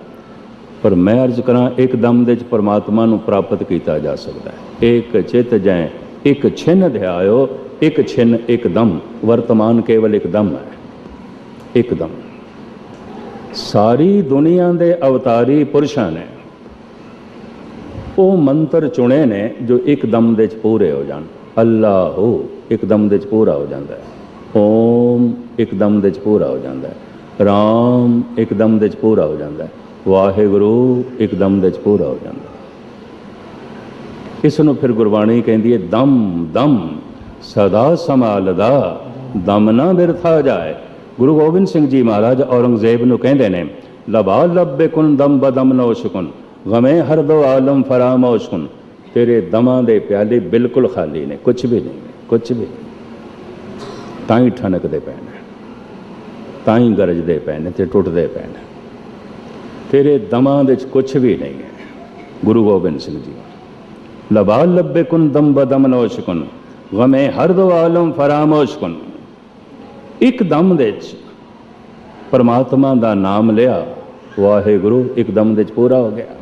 S1: ਪਰ ਮੈਂ ਅਰਜ਼ ਕਰਾਂ, ਇੱਕਦਮ ਦੇ ਵਿੱਚ ਪਰਮਾਤਮਾ ਨੂੰ ਪ੍ਰਾਪਤ ਕੀਤਾ ਜਾ ਸਕਦਾ ਹੈ। ਇੱਕ ਚਿਤ ਜੈ ਇੱਕ ਛਿਨ ਧਿਆਇਓ ਇੱਕ ਛਿਨ ਇੱਕਦਮ ਵਰਤਮਾਨ ਕੇਵਲ ਇੱਕਦਮ ਹੈ। ਇੱਕਦਮ ਸਾਰੀ ਦੁਨੀਆ ਦੇ ਅਵਤਾਰੀ ਪੁਰਸ਼ਾਂ ਨੇ ਉਹ ਮੰਤਰ ਚੁਣੇ ਨੇ ਜੋ ਇੱਕਦਮ ਦੇ ਚ ਪੂਰੇ ਹੋ ਜਾਣ। ਅੱਲਾਹੂ ਇੱਕਦਮ ਦੇ ਚ ਪੂਰਾ ਹੋ ਜਾਂਦਾ ਹੈ। ਓਮ ਇੱਕਦਮ ਦੇ ਚ ਪੂਰਾ ਹੋ ਜਾਂਦਾ ਹੈ। ਰਾਮ ਇੱਕਦਮ ਦੇ ਚ ਪੂਰਾ ਹੋ ਜਾਂਦਾ ਹੈ। ਵਾਹਿਗੁਰੂ ਇੱਕਦਮ ਦੇ ਚ ਪੂਰਾ ਹੋ ਜਾਂਦਾ ਇਸ ਨੂੰ ਫਿਰ ਗੁਰਬਾਣੀ ਕਹਿੰਦੀ ਹੈ ਦਮ ਦਮ, ਸਦਾ ਸੰਭਾਲਦਾ, ਦਮ ਨਾ ਬਿਰਥਾ ਜਾਏ। ਗੁਰੂ ਗੋਬਿੰਦ ਸਿੰਘ ਜੀ ਮਹਾਰਾਜ ਔਰੰਗਜ਼ੇਬ ਨੂੰ ਕਹਿੰਦੇ ਨੇ, ਲਬਾ ਲੱਭੇ ਕੁਨ ਦਮ ਬਦਮ ਨੋਸ਼ਕੁਨ ਗਮੇ ਹਰ ਦੋ ਆਲਮ ਫਰਾਮੋਸ਼ਕੁਨ ਤੇਰੇ ਦਮਾਂ ਦੇ ਪਿਆਲੇ ਬਿਲਕੁਲ ਖਾਲੀ ਨੇ ਕੁਝ ਵੀ ਨਹੀਂ ਕੁਝ ਵੀ ਤਾਂ ਹੀ ਠਣਕਦੇ ਪਏ ਤਾਂ ਹੀ ਗਰਜਦੇ ਪਏ ਨੇ ਤੇ ਟੁੱਟਦੇ ਪਏ ਤੇਰੇ ਦਮਾਂ ਦੇ ਚ ਕੁਝ ਵੀ ਨਹੀਂ ਹੈ, ਗੁਰੂ ਗੋਬਿੰਦ ਸਿੰਘ ਜੀ। ਲਬਾ ਲੱਭੇ ਕੁਨ ਦਮ ਬਦਮ ਨੋਸ਼ਕੁਨ ਗਮੇ ਹਰ ਦੋ ਆਲਮ ਫਰਾਮੋਸ਼ਕੁਨ ਇੱਕ ਦਮ ਦੇ ਚ ਪਰਮਾਤਮਾ ਦਾ ਨਾਮ ਲਿਆ ਵਾਹਿਗੁਰੂ ਇੱਕ ਦਮ ਦੇ ਚ ਪੂਰਾ ਹੋ ਗਿਆ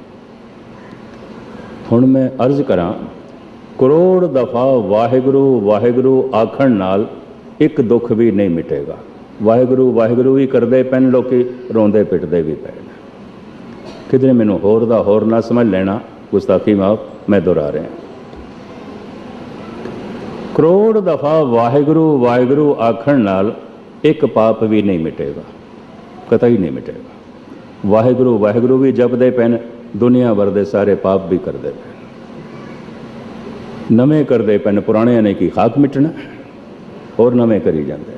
S1: ਹੁਣ ਮੈਂ ਅਰਜ਼ ਕਰਾਂ ਕਰੋੜ ਦਫਾ ਵਾਹਿਗੁਰੂ ਵਾਹਿਗੁਰੂ ਆਖਣ ਨਾਲ ਇੱਕ ਦੁੱਖ ਵੀ ਨਹੀਂ ਮਿਟੇਗਾ ਵਾਹਿਗੁਰੂ ਵਾਹਿਗੁਰੂ ਵੀ ਕਰਦੇ ਪੈਣ ਲੋਕੀ ਰੋਂਦੇ ਪਿੱਟਦੇ ਵੀ ਪਏ ਨੇ ਮੈਨੂੰ ਹੋਰ ਦਾ ਹੋਰ ਨਾ ਸਮਝ ਲੈਣਾ ਗੁਸਤਾਖੀ ਮਾਫ ਮੈਂ ਦੁਹਰਾ ਰਿਹਾ ਕਰੋੜ ਦਫਾ ਵਾਹਿਗੁਰੂ ਵਾਹਿਗੁਰੂ ਆਖਣ ਨਾਲ ਇੱਕ ਪਾਪ ਵੀ ਨਹੀਂ ਮਿਟੇਗਾ, ਕਤਈ ਨਹੀਂ ਮਿਟੇਗਾ। ਵਾਹਿਗੁਰੂ ਵਾਹਿਗੁਰੂ ਵੀ ਜਪਦੇ ਪੈਣ, ਦੁਨੀਆ ਭਰ ਦੇ ਸਾਰੇ ਪਾਪ ਵੀ ਕਰਦੇ ਪੈਣ। ਨਵੇਂ ਕਰਦੇ ਪੈਣ, ਪੁਰਾਣਿਆਂ ਨੇ ਕੀ ਖਾਕ ਮਿਟਣਾ? ਹੋਰ ਨਵੇਂ ਕਰੀ ਜਾਂਦੇ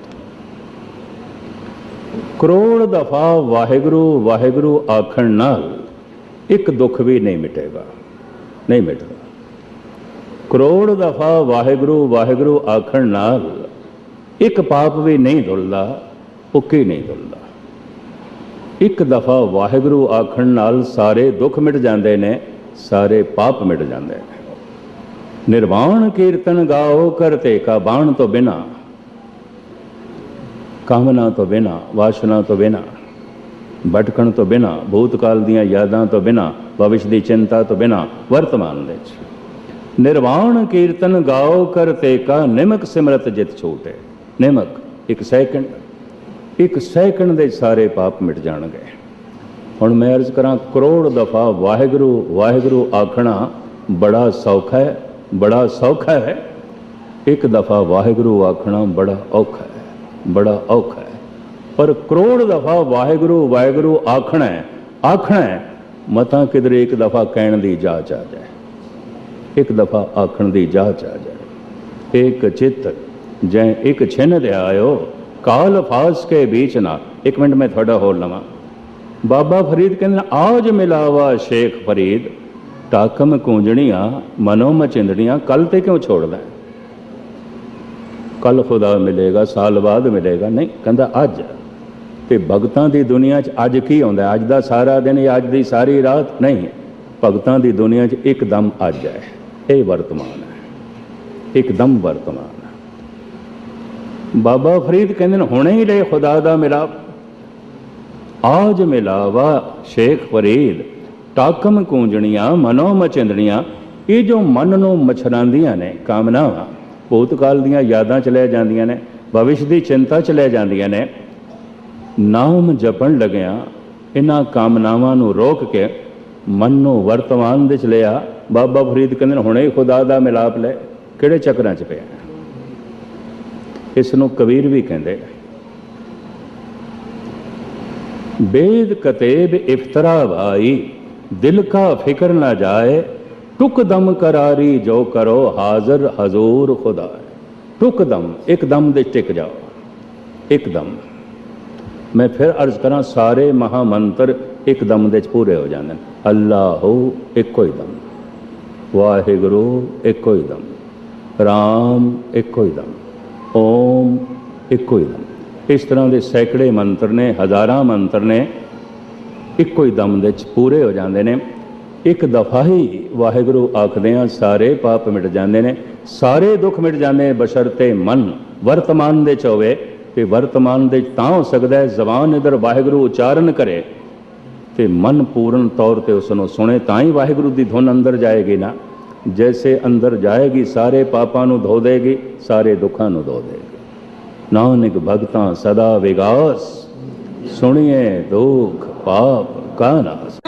S1: ਕਰੋੜ ਦਫਾ ਵਾਹਿਗੁਰੂ ਵਾਹਿਗੁਰੂ ਆਖਣ ਨਾਲ ਇੱਕ ਦੁੱਖ ਵੀ ਨਹੀਂ ਮਿਟੇਗਾ। ਨਹੀਂ ਮਿਟਦਾ। ਕਰੋੜ ਦਫਾ ਵਾਹਿਗੁਰੂ ਵਾਹਿਗੁਰੂ ਆਖਣ ਨਾਲ ਇੱਕ ਪਾਪ ਵੀ ਨਹੀਂ ਧੁਲਦਾ ਉੱਕੀ ਨਹੀਂ ਧੁਲਦਾ ਇੱਕ ਦਫਾ ਵਾਹਿਗੁਰੂ ਆਖਣ ਨਾਲ ਸਾਰੇ ਦੁੱਖ ਮਿਟ ਜਾਂਦੇ ਨੇ, ਸਾਰੇ ਪਾਪ ਮਿਟ ਜਾਂਦੇ ਨੇ। ਨਿਰਵਾਣ ਕੀਰਤਨ ਗਾਓ ਕਰਤੇ ਕਾ ਬਾਣ ਤੋਂ ਬਿਨਾ, ਕਾਮਨਾ ਤੋਂ ਬਿਨਾ, ਵਾਸ਼ਨਾ ਤੋਂ ਬਿਨਾ, ਭਟਕਣ ਤੋਂ ਬਿਨਾ, ਭੂਤਕਾਲ ਦੀਆਂ ਯਾਦਾਂ ਤੋਂ ਬਿਨਾ ਭਵਿਸ਼ ਦੀ ਚਿੰਤਾ ਤੋਂ ਬਿਨਾ ਵਰਤਮਾਨ ਦੇ ਚ ਨਿਰਵਾਣ ਕੀਰਤਨ ਗਾਓ ਕਰਤੇ ਕਾ ਨਿਮਕ ਸਿਮਰਤ ਜਿਤ ਛੋਟੇ ਨਿਮਕ ਇੱਕ ਸੈਕਿੰਡ ਇੱਕ ਸੈਕਿੰਡ ਦੇ ਸਾਰੇ ਪਾਪ ਮਿਟ ਜਾਣਗੇ ਹੁਣ ਮੈਂ ਅਰਜ਼ ਕਰਾਂ ਕਰੋੜ ਦਫਾ ਵਾਹਿਗੁਰੂ ਵਾਹਿਗੁਰੂ ਆਖਣਾ ਬੜਾ ਸੌਖਾ ਹੈ ਬੜਾ ਸੌਖਾ ਹੈ ਇੱਕ ਦਫਾ ਵਾਹਿਗੁਰੂ ਆਖਣਾ ਬੜਾ ਔਖਾ ਹੈ ਬੜਾ ਔਖਾ ਹੈ ਪਰ ਕਰੋੜ ਦਫਾ ਵਾਹਿਗੁਰੂ ਵਾਹਿਗੁਰੂ ਆਖਣਾ ਹੈ ਆਖਣਾ ਹੈ ਮਤਾਂ ਕਿਧਰੇ ਇੱਕ ਦਫਾ ਕਹਿਣ ਦੀ ਜਾਚ ਆ ਜਾਏ ਇੱਕ ਦਫਾ ਆਖਣ ਦੀ ਜਾਚ ਆ ਜਾਏ। ਇੱਕ ਚਿੱਤ ਜੈ ਇੱਕ ਛਿਨ ਦੇ ਆਇਓ ਕਾਲ ਫਾਸ ਕੇ ਵਿੱਚ ਨਾ। ਇੱਕ ਮਿੰਟ ਮੈਂ ਤੁਹਾਡਾ ਹੋਰ ਲਵਾਂ। ਬਾਬਾ ਫਰੀਦ ਕਹਿੰਦੇ ਨੇ, ਆਜ ਮਿਲਾਵਾ ਸ਼ੇਖ ਫਰੀਦ ਟਾਕਮ ਕੂੰਜਣੀਆਂ ਮਨੋ ਮਚਿੰਦੜੀਆਂ ਕੱਲ ਤੇ ਕਿਉਂ ਛੋੜਦਾ ਕੱਲ ਖੁਦਾ ਮਿਲੇਗਾ ਸਾਲ ਬਾਅਦ ਮਿਲੇਗਾ। ਨਹੀਂ ਕਹਿੰਦਾ ਅੱਜ। ਤੇ ਭਗਤਾਂ ਦੀ ਦੁਨੀਆ 'ਚ ਅੱਜ ਕੀ ਆਉਂਦਾ? ਅੱਜ ਦਾ ਸਾਰਾ ਦਿਨ ਜਾਂ ਅੱਜ ਦੀ ਸਾਰੀ ਰਾਤ? ਨਹੀਂ। ਭਗਤਾਂ ਦੀ ਦੁਨੀਆ 'ਚ ਇੱਕਦਮ ਅੱਜ ਹੈ। ਇਹ ਵਰਤਮਾਨ ਹੈ। ਇੱਕਦਮ ਵਰਤਮਾਨ ਹੈ। ਬਾਬਾ ਫਰੀਦ ਕਹਿੰਦੇ ਨੇ, ਹੁਣੇ ਹੀ ਲੈ ਖੁਦਾ ਦਾ ਮਿਲਾਪ। ਆਜ ਮਿਲਾਵਾ ਸ਼ੇਖ ਫਰੀਦ। ਟਾਕਮ ਕੂੰਜਣੀਆਂ, ਮਨੋ ਮਚਿੰਦਣੀਆਂ। ਇਹ ਜੋ ਮਨ ਨੂੰ ਮਛਰਾਂਦੀਆਂ ਨੇ, ਕਾਮਨਾਵਾਂ, ਭੂਤਕਾਲ ਦੀਆਂ ਯਾਦਾਂ ਚ ਲੈ ਜਾਂਦੀਆਂ ਨੇ, ਭਵਿਸ਼ ਦੀ ਚਿੰਤਾ ਚ ਲੈ ਜਾਂਦੀਆਂ ਨੇ ਨਾਮ ਜਪਣ ਲਗਿਆ, ਇਹਨਾਂ ਕਾਮਨਾਵਾਂ ਨੂੰ ਰੋਕ ਕੇ ਮਨ ਨੂੰ ਵਰਤਮਾਨ ਦੇ ਚ ਲਿਆ। ਬਾਬਾ ਫਰੀਦ ਕਹਿੰਦੇ ਨੇ, ਹੁਣੇ ਖੁਦਾ ਦਾ ਮਿਲਾਪ ਲੈ। ਕਿਹੜੇ ਚੱਕਰਾਂ 'ਚ ਪਿਆ? ਇਸ ਨੂੰ ਕਬੀਰ ਵੀ ਕਹਿੰਦੇ। ਬੇਦ ਕਤੇਬ ਇਫਤਰਾ ਭਾਈ ਦਿਲ ਕਾ ਫਿਕਰ ਨਾ ਜਾਏ, ਟੁਕ ਦਮ ਕਰਾਰੀ ਜੋ ਕਰੋ, ਹਾਜ਼ਰ ਹਜ਼ੂਰ ਖੁਦਾ। ਟੁਕ ਦਮ, ਇੱਕ ਦਮ ਦੇ ਟਿਕ ਜਾਓ। ਇੱਕ ਦਮ। ਮੈਂ ਫਿਰ ਅਰਜ਼ ਕਰਾਂ ਸਾਰੇ ਮਹਾ ਮੰਤਰ ਇੱਕ ਦਮ ਦੇ ਚ ਪੂਰੇ ਹੋ ਜਾਂਦੇ ਨੇ। ਅੱਲਾਹੋ, ਇੱਕੋ ਹੀ ਦਮ। ਵਾਹਿਗੁਰੂ, ਇੱਕੋ ਹੀ ਦਮ। ਰਾਮ, ਇੱਕੋ ਹੀ ਦਮ। ਓਮ, ਇੱਕੋ ਹੀ ਦਮ। ਇਸ ਤਰ੍ਹਾਂ ਦੇ ਸੈਂਕੜੇ ਮੰਤਰ ਨੇ, ਹਜ਼ਾਰਾਂ ਮੰਤਰ ਨੇ, ਇੱਕੋ ਹੀ ਦਮ ਦੇ ਚ ਪੂਰੇ ਹੋ ਜਾਂਦੇ ਨੇ। ਇੱਕ ਦਫਾ ਹੀ ਵਾਹਿਗੁਰੂ ਆਖਦੇ ਆ, ਸਾਰੇ ਪਾਪ ਮਿਟ ਜਾਂਦੇ ਨੇ। ਸਾਰੇ ਦੁੱਖ ਮਿਟ ਜਾਂਦੇ ਬਸ਼ਰਤੇ ਮਨ ਵਰਤਮਾਨ ਦੇ ਚ ਹੋਵੇ। ਤੇ ਵਰਤਮਾਨ ਦੇ ਤਾਂ ਹੋ ਸਕਦਾ ਹੈ, ਜ਼ਬਾਨ ਇਧਰ ਵਾਹਿਗੁਰੂ ਉਚਾਰਨ ਕਰੇ ਤੇ ਮਨ ਪੂਰਨ ਤੌਰ ਤੇ ਉਸ ਨੂੰ ਸੁਣੇ, ਤਾਂ ਹੀ ਵਾਹਿਗੁਰੂ ਦੀ ਧੁਨ ਅੰਦਰ ਜਾਏਗੀ ਨਾ। ਜੈਸੇ ਅੰਦਰ ਜਾਏਗੀ, ਸਾਰੇ ਪਾਪਾਂ ਨੂੰ ਧੋ ਦੇਗੀ, ਸਾਰੇ ਦੁੱਖਾਂ ਨੂੰ ਧੋ ਦੇਗੀ। ਨਾਨਕ ਭਗਤਾਂ ਸਦਾ ਵਿਗਾਸ, ਸੁਣੀਏ ਦੁਖ ਪਾਪ ਕਾ ਨਾਸ।